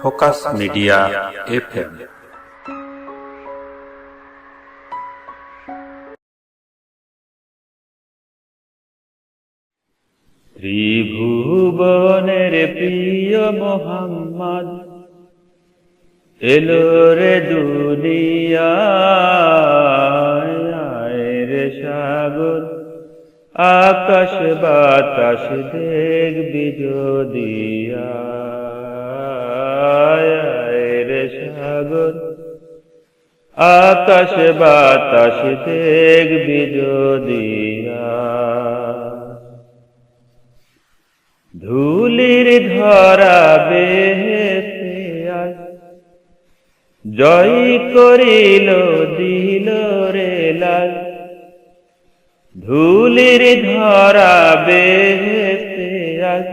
Focus media FM. ত্রিভুবনের প্রিয় মোহাম্মদ, এলো রে দুনিয়ায় রে সাগর, আকাশ বাতাস দেখবি যদিয়া রে সাগর। আকাশ বাতাস দেখবি ধুলির ধরা বেহেতে আজ জয় করিল দিল রে লাল। ধুলির ধরা বেহেতে আজ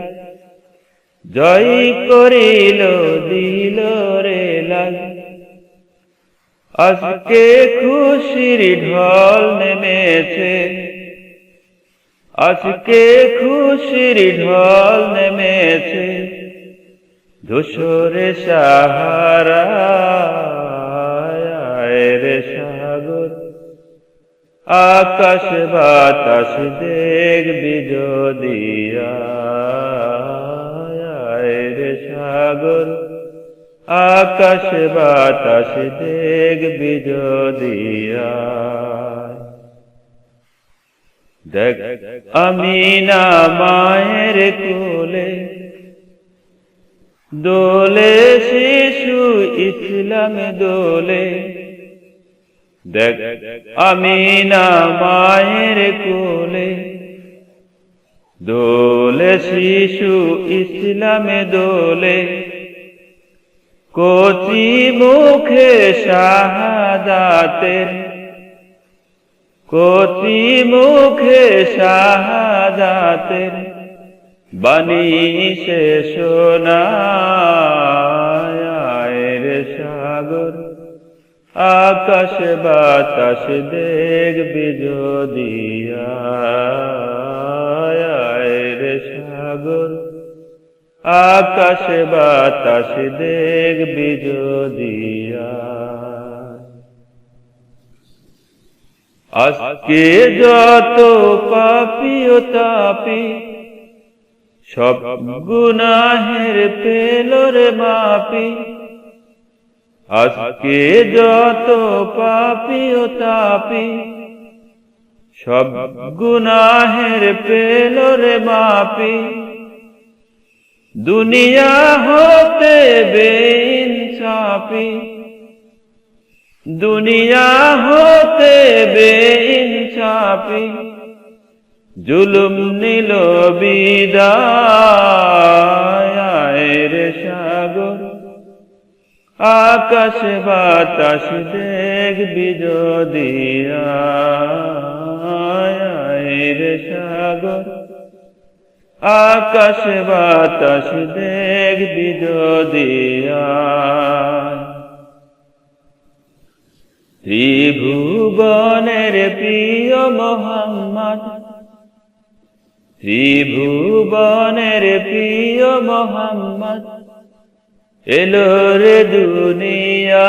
জয় করিল, দিল রে লাল। আজকে খুশির ঢল নেমেছে। আজকে খুশির ঢল নেমেছে। ধূসরে সাহারা রে সাগর। আকাশ বাতাস দেখবি যদিয়া রে সাগর, আকাশ বাতাস দেখবি যদিয়া দেখ, আমি না মায়ের কোলে, দোলে শিশু ইসলাম দোলে। দেখ, আমি না মায়ের কোলে দোলে শিশু ইসলাম দোলে। কচি মুখে শাহাদাতের, কচি মুখে শাহাদাতের বাণী সে রে সাগর। আকাশ বাতাস দেখবি যদিয়া আকাশ বাতাস দেখবি যদিয়া আজকে যত পাপি ও তাপি, সব গুনাহের পেলোর মাপি। আজকে যত পাপি ও তাপি, সব গুনাহের পেলোর মাপি। দুনিয়া হতে বেইনসাফি দুনিয়া হতে বেইনসাফি জুলুম নিল বিদায় সাগর। আকাশ বাতাস দেখবি যদিয়া রে আকাশ বাতাস দেখবি ত্রিভুবনের প্রিয় মোহাম্মদ ত্রিভুবনের প্রিয় মোহাম্মদ এলো রে দুনিয়া